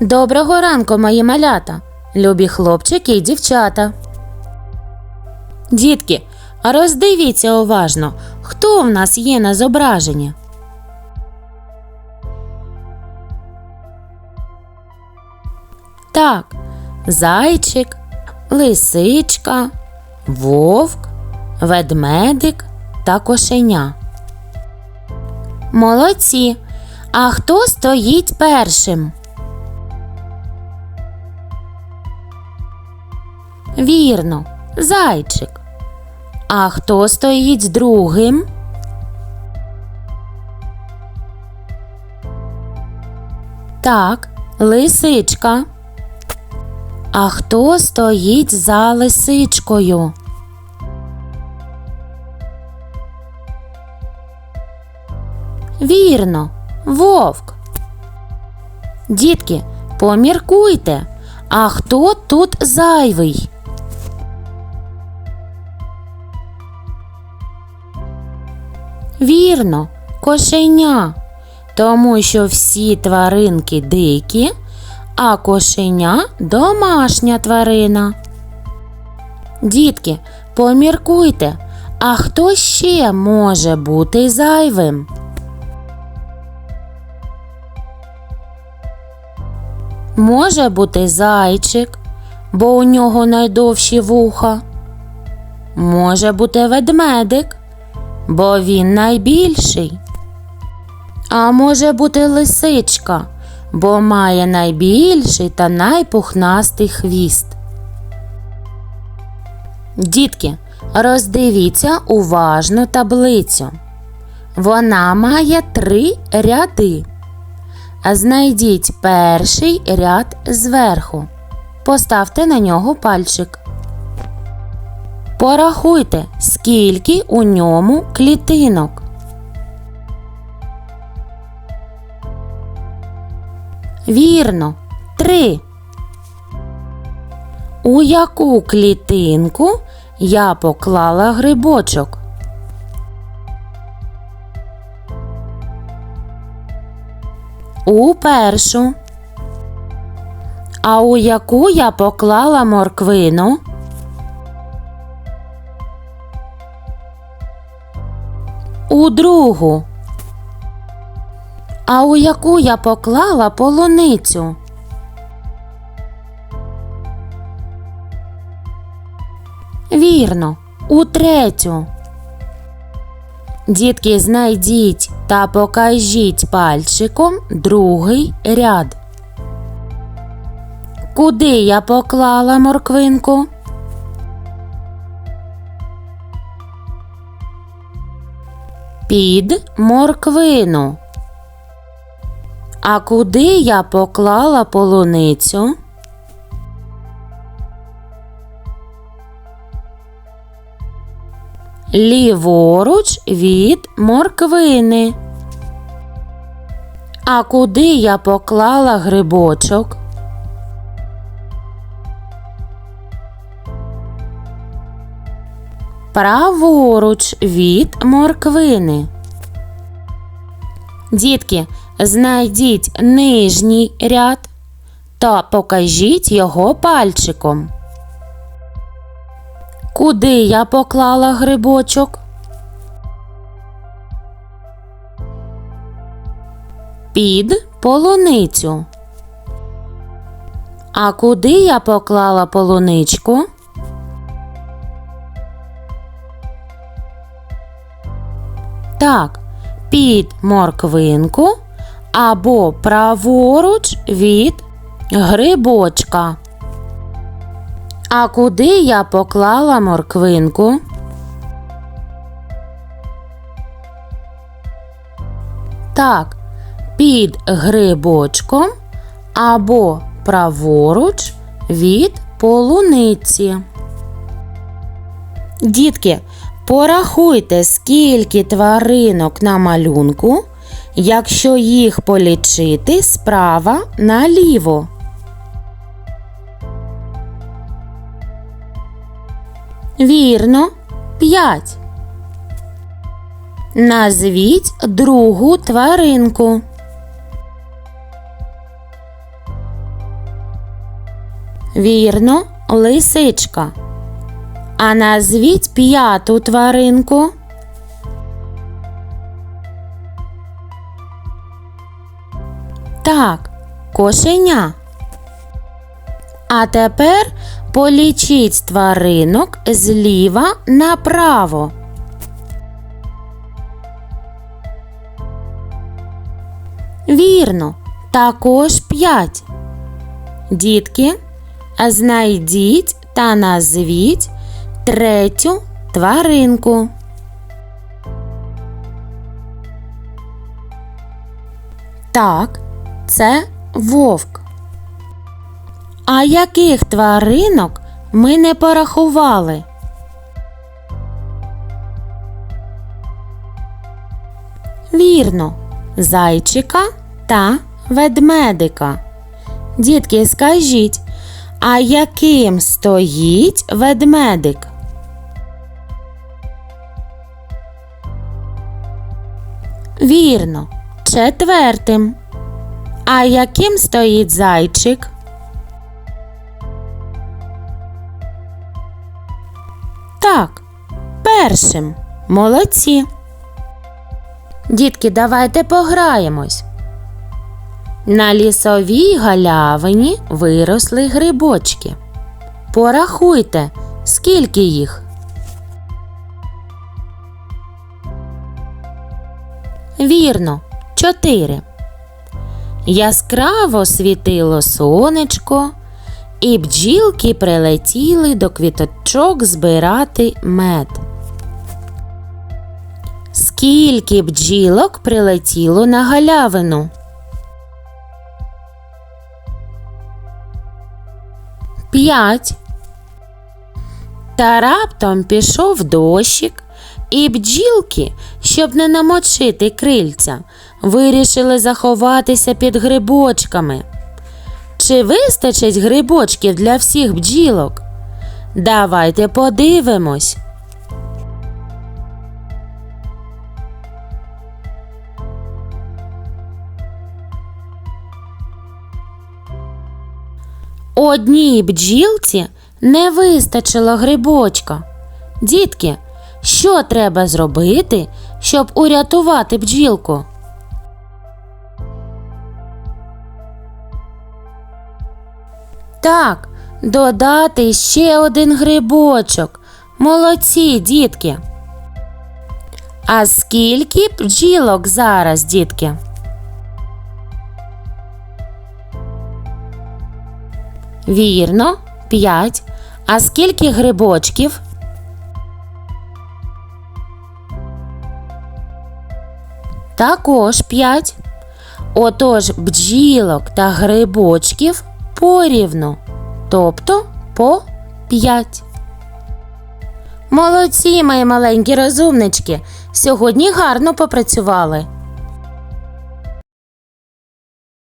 Доброго ранку, мої малята, любі хлопчики і дівчата. Дітки, роздивіться уважно, хто в нас є на зображенні. Так, зайчик, лисичка, вовк, ведмедик та кошеня. Молодці. А хто стоїть першим? Вірно, зайчик. А хто стоїть другим? Так, лисичка. А хто стоїть за лисичкою? Вірно, вовк. Дітки, поміркуйте, а хто тут зайвий? Вірно, кошеня, тому що всі тваринки дикі, а кошеня домашня тварина. Дітки, поміркуйте, а хто ще може бути зайвим? Може бути зайчик, бо у нього найдовші вуха. Може бути ведмедик, бо він найбільший. А може бути лисичка, бо має найбільший та найпухнастий хвіст. Дітки, роздивіться уважно таблицю. Вона має три ряди. Знайдіть перший ряд зверху. Поставте на нього пальчик. Порахуйте, скільки у ньому клітинок. Вірно, три. У яку клітинку я поклала грибочок? У першу. А у яку я поклала морквину? У другу. А у яку я поклала полуницю? Вірно, у третю. Дітки, знайдіть та покажіть пальчиком другий ряд. Куди я поклала морквинку? Під морквину. А куди я поклала полуницю? Ліворуч від морквини. А куди я поклала грибочок? Праворуч від морквини. Дітки, знайдіть нижній ряд та покажіть його пальчиком. Куди я поклала грибочок? Під полуницю. А куди я поклала полуничку? Так, під морквинку або праворуч від грибочка. А куди я поклала морквинку? Так, під грибочком або праворуч від полуниці. Дітки, порахуйте, скільки тваринок на малюнку, якщо їх полічити справа наліво. Вірно, п'ять. Назвіть другу тваринку. Вірно, лисичка. А назвіть п'яту тваринку. Так, кошеня. А тепер полічіть тваринок зліва направо. Вірно, також п'ять. Дітки, знайдіть та назвіть третю тваринку. Так, це вовк. А яких тваринок ми не порахували? Вірно, зайчика та ведмедика. Дітки, скажіть, а яким стоїть ведмедик? Вірно, четвертим. А яким стоїть зайчик? Так, першим. Молодці. Дітки, давайте пограємось. На лісовій галявині виросли грибочки. Порахуйте, скільки їх. Вірно, чотири. Яскраво світило сонечко, і бджілки прилетіли до квіточок збирати мед. Скільки бджілок прилетіло на галявину? П'ять. Та раптом пішов дощик, і бджілки, щоб не намочити крильця, вирішили заховатися під грибочками. Чи вистачить грибочків для всіх бджілок? Давайте подивимось. Одній бджілці не вистачило грибочка. Дітки, що треба зробити, щоб урятувати бджілку? Так, додати ще один грибочок. Молодці, дітки. А скільки бджілок зараз, дітки? Вірно, 5. А скільки грибочків? Також 5. Отож, бджілок та грибочків порівну, тобто по 5. Молодці, мої маленькі розумнички. Сьогодні гарно попрацювали.